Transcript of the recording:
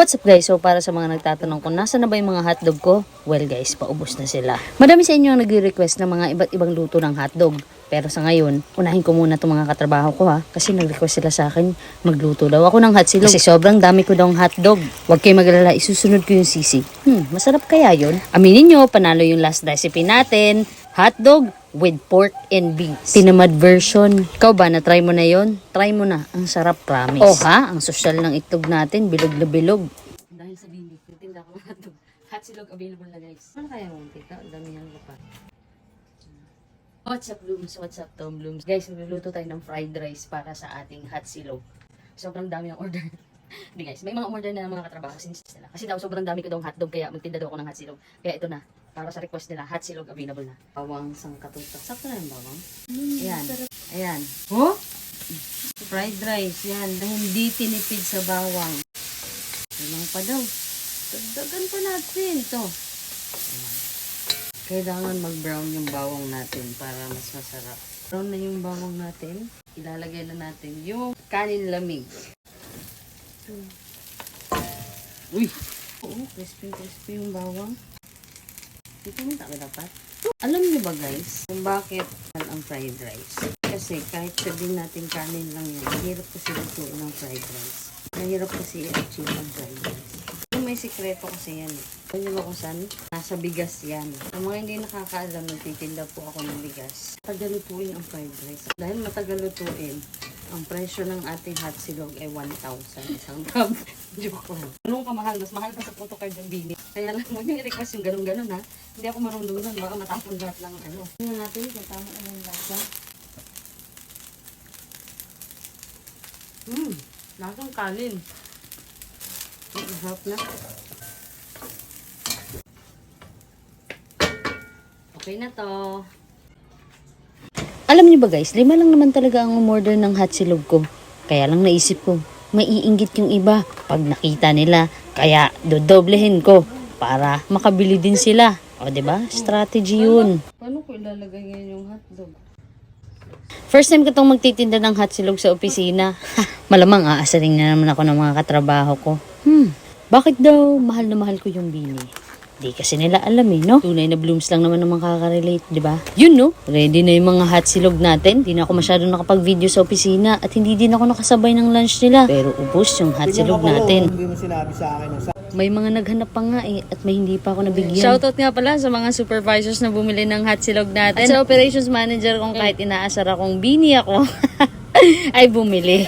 What's up guys? So para sa mga nagtatanong kung nasa na ba yung mga hotdog ko, well guys, paubos na sila. Madami sa inyo ang nagre-request ng mga iba't ibang luto ng hotdog. Pero sa ngayon, unahin ko muna itong mga katrabaho ko ha. Kasi nag-request sila sa akin magluto daw ako ng hot silog. Kasi sobrang dami ko daw ng hotdog. Huwag kayo magalala, isusunod ko yung sisi. Hmm, masarap kaya yun? Aminin nyo, panalo yung last recipe natin. Hotdog with pork and beans. Tinamad version. Ikaw ba, na-try mo na yon? Try mo na. Ang sarap, promise. Oh ha, ang sosyal ng itlog natin, bilog na bilog. Dahil sa bini, tinda ko ng hotdog. Hot silog available na guys. Ano kaya mo, tika? Ang dami niyang pa. What's up, Blooms? What's up, Tom Blooms? Guys, magluluto tayo ng fried rice para sa ating hot silog. Sobrang dami ang order. Hindi guys, may mga order na ng mga katrabaho kasi nila. Kasi daw sobrang dami ko daw hotdog kaya magtinda daw ako ng hot silog. Kaya ito na, para sa request nila, hot silog available na. Bawang sangkatutak. Sakto na yung bawang. Ayan. Ayan. Oh? Fried rice. Yan. Na hindi tinipid sa bawang. Ilang pa daw. Dagdagan pa natin ito. Ayan. Kailangan mag-brown yung bawang natin para mas masarap. Brown na yung bawang natin. Ilalagay na natin yung kanin lamig. Uy! Oo, crispy crispy yung bawang. Dito mo tayo dapat. Alam niyo ba guys, kung bakit ang fried rice? Kasi kahit sabihin natin kanin lang yan, mahirap kasi lutuin ng fried rice. Mahirap kasi i-achieve ang fried rice. May sikreto kasi yan eh. Alam niyo ba kung saan? Nasa bigas yan. Sa mga hindi nakakaalam, nagtitinda po ako ng bigas. Matagal lutuin ang fried rice. Dahil matagal lutuin, ang presyo ng ating hot silog ay 1,000 isang tub. Joke lang. Anong kamahal? Mas mahal pa sa photo card yung bili. Kaya lang mo yung request yung ganun-ganun ha. Hindi ako marunong nun. Baka matapon lahat lang ano. Tingnan natin kung tama na yung lasa. Hmm. Lasang kanin. Ang sarap na. Okay na to. Alam niyo ba guys, lima lang naman talaga ang umorder ng hot silog ko. Kaya lang naisip ko, maiinggit yung iba pag nakita nila. Kaya dodoblehin ko para makabili din sila. O, di ba? Strategy yun. Paano ko ilalagay ngayon yung hotdog? First time ko itong magtitinda ng hot silog sa opisina. Malamang aasaring na naman ako ng mga katrabaho ko. Hmm, bakit daw mahal na mahal ko yung bini? Di kasi nila alam eh, no? Tunay na blooms lang naman ang makaka-relate, di ba? Yun, no? Ready na yung mga hot silog natin. Di na ako masyado nakapag-video sa opisina at hindi din ako nakasabay ng lunch nila. Pero ubos yung hot silog natin. Hindi mo sinabi sa akin. Sa May mga naghanap pa nga eh at may hindi pa ako nabigyan. Shoutout nga pala sa mga supervisors na bumili ng hot silog natin. At sa operations manager kung kahit inaasar akong bini ako, ay bumili.